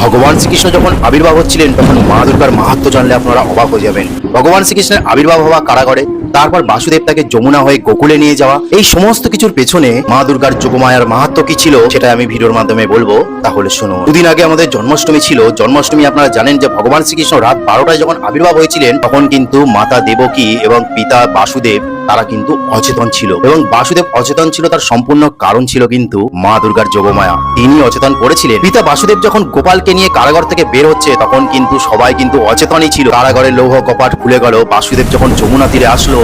ভগবান শ্রীকৃষ্ণ যখন আবির্ভাব হচ্ছিলেন, তখন মা দুর্গার মাহাত্ম জানলে আপনারা অবাক হয়ে যাবেন। ভগবান শ্রীকৃষ্ণের আবির্ভাব হওয়া কারাগারে তারপর বাসুদেব তাকে যমুনা হয়ে গোকুলে নিয়ে যাওয়া। এই সমস্ত কিছুর পেছনে মা দুর্গার যোগমায়ার মাহাত্ম কি ছিল সেটা আমি ভিডিওর মাধ্যমে বলব। তাহলে শুনুন। দুদিন আগে আমাদের জন্মাষ্টমী ছিল। জন্মাষ্টমী আপনারা জানেন যে ভগবান শ্রীকৃষ্ণ রাত বারোটায় যখন আবির্ভাব হয়েছিলেন, তখন কিন্তু মাতা দেবকী এবং পিতা বাসুদেব, তারা কিন্তু অচেতন ছিল। এবং বাসুদেব অচেতন ছিল, তার সম্পূর্ণ কারণ ছিল কিন্তু মা দুর্গার যোগমায়া। তিনি অচেতন করেছিলেন। পিতা বাসুদেব যখন গোপালকে নিয়ে কারাগার থেকে বের হচ্ছে, তখন কিন্তু সবাই কিন্তু অচেতনই ছিল। কারাগারের লৌহ কপাট খুলে গেল। বাসুদেব যখন যমুনা তীরে আসলো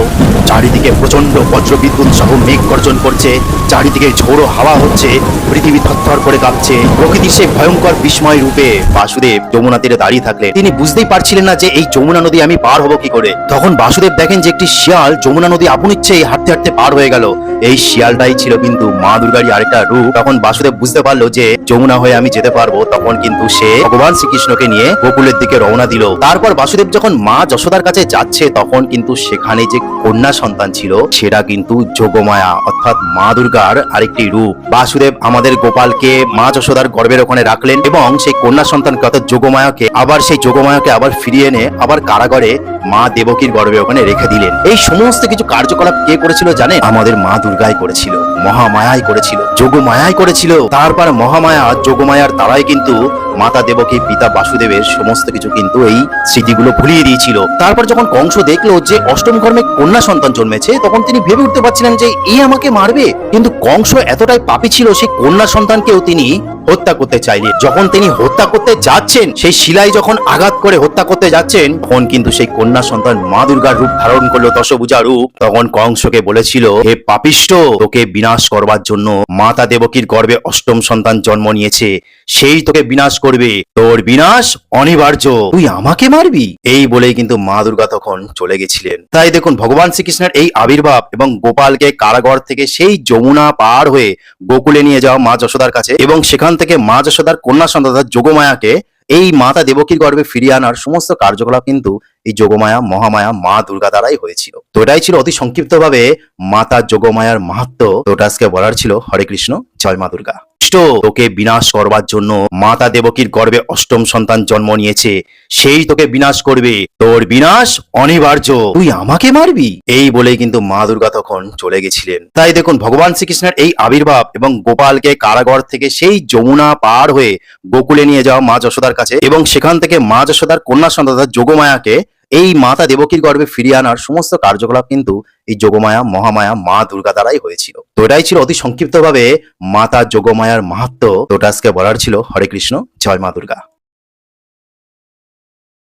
চারিদিকে প্রচণ্ড বজ্রবিদ্যুৎ সহ মেঘ গর্জন করছে। চারিদিকে ঝোড়ো হাওয়া হচ্ছে। পৃথিবী থরথর করে কাঁপছে। প্রকৃতির সেই ভয়ঙ্কর বিস্ময় রূপে বাসুদেব যমুনা তীরে দাঁড়িয়ে থাকলেন। তিনি বুঝতেই পারছিলেন না যে এই যমুনা নদী আমি পার হব কি করে। তখন বাসুদেব দেখেন যে একটি শিয়াল যমুনা নদী আপন ইচ্ছেই হাঁটতে হাঁটতে পার হয়ে গেল। এই শিয়ালটাই ছিল কিন্তু মা দুর্গারই আরেকটা রূপ। তখন বাসুদেব বুঝতে পারল যে যমুনা হয়ে আমি যেতে পারব, তখন কিন্তু সে ভগবান শ্রীকৃষ্ণকে নিয়ে গোকুলের দিকে রওনা দিল। তারপর বাসুদেব যখন মা যশোদার কাছে যাচ্ছে, তখন কিন্তু সেখানে যে কন্যা সন্তান ছিল, সেটা কিন্তু যোগমায়া, অর্থাৎ মা দুর্গার আরেকটি রূপ। বাসুদেব আমাদের গোপালকে মা যশোদার গর্বের ওখানে রাখলেন এবং সেই কন্যা সন্তানকে, অর্থাৎ যোগমায়াকে, আবার সেই যোগমায়াকে আবার ফিরিয়ে এনে আবার কারাগারে মা দেবকীর গর্ভে ওখানে রেখে দিলেন। এই সমস্ত কিছু কার্যকলাপ কে করেছিল জানে? আমাদের মা দুর্গাই করেছিল, মহামায়াই করেছিল যোগ মায়াই করেছিল। তারপর মহামায়া যোগমায়ার তারাই কিন্তু মাতা দেবকী, পিতা বাসুদেবের সমস্ত কিছু কিন্তু এই স্মৃতিগুলো ভুলিয়ে দিয়েছিল। তারপর যখন কংস দেখল যে অষ্টম কর্মে কন্যা সন্তান জন্মেছে, তখন তিনি ভেবে উঠতে পারছিলেন যে এই আমাকে মারবে। কিন্তু কংস এতটাই পাপী ছিল, সেই কন্যা সন্তানকেও তিনি হত্যা করতে চাইলেন। যখন তিনি হত্যা করতে যাচ্ছেন, সেই শিলাই যখন আঘাত করে হত্যা করতে যাচ্ছেন, তখন কিন্তু সেই কন্যা সন্তান মা দুর্গার রূপ ধারণ করল দশভুজা রূপ। তখন কংসকে বলেছিল, হে পাপিষ্ট তোকে বিনাশ করবার জন্য মাতা দেবকীর গর্ভে অষ্টম সন্তান জন্ম নিয়েছে। সেই তোকে বিনাশ করবে। তোর বিনাশ অনিবার্য। তুই আমাকে মারবি? এই বলেই কিন্তু মা দুর্গা তখন চলে গেছিলেন। তাই দেখুন ভগবান শ্রীকৃষ্ণের এই আবির্ভাব এবং গোপালকে কারাগার থেকে সেই যমুনা পার হয়ে গোকুলে নিয়ে যাওয়া মা যশোদার কাছে এবং সেখান থেকে মা যশোদার কন্যা সন্তান যোগমায়াকে এই মাতা দেবকীর গর্ভে ফিরিয়ে আনার সমস্ত কার্যকলাপ কিন্তু এই যোগমায়া মহামায়া মা দুর্গা দ্বারাই হয়েছিল। তো এটাই ছিল অতি সংক্ষিপ্তভাবে মাতা যোগমায়ার মাহাত্ম। তো ওটা আজকে বলার ছিল হরে কৃষ্ণ জয় মা দুর্গা। কৃষ্ণ তোকে বিনাশ করবার জন্য মাতা দেবকীর গর্ভে অষ্টম সন্তান জন্ম নিয়েছে, সেই তোকে বিনাশ করবে। তোর বিনাশ অনিবার্য। তুই আমাকে মারবি? এই বলেই কিন্তু মা দুর্গা তখন চলে গেছিলেন। তাই দেখুন, ভগবান শ্রীকৃষ্ণের এই আবির্ভাব এবং গোপালকে কারাগার থেকে সেই যমুনা পার হয়ে গোকুলে নিয়ে যাওয়া মা যশোদার কাছে এবং সেখান থেকে মা যশোদার কন্যা সন্তান যোগমায়াকে এই মাতা দেবকীর গর্ভে ফিরিয়ে আনার সমস্ত কার্যকলাপ কিন্তু এই যোগমায়া, মহামায়া, মা দুর্গা দ্বারাই হয়েছিল। তো এটাই ছিল অতি সংক্ষিপ্তভাবে মাতা যোগমায়ার মাহাত্ম। তো ওটা বলার ছিল, হরে কৃষ্ণ, জয় মা দুর্গা।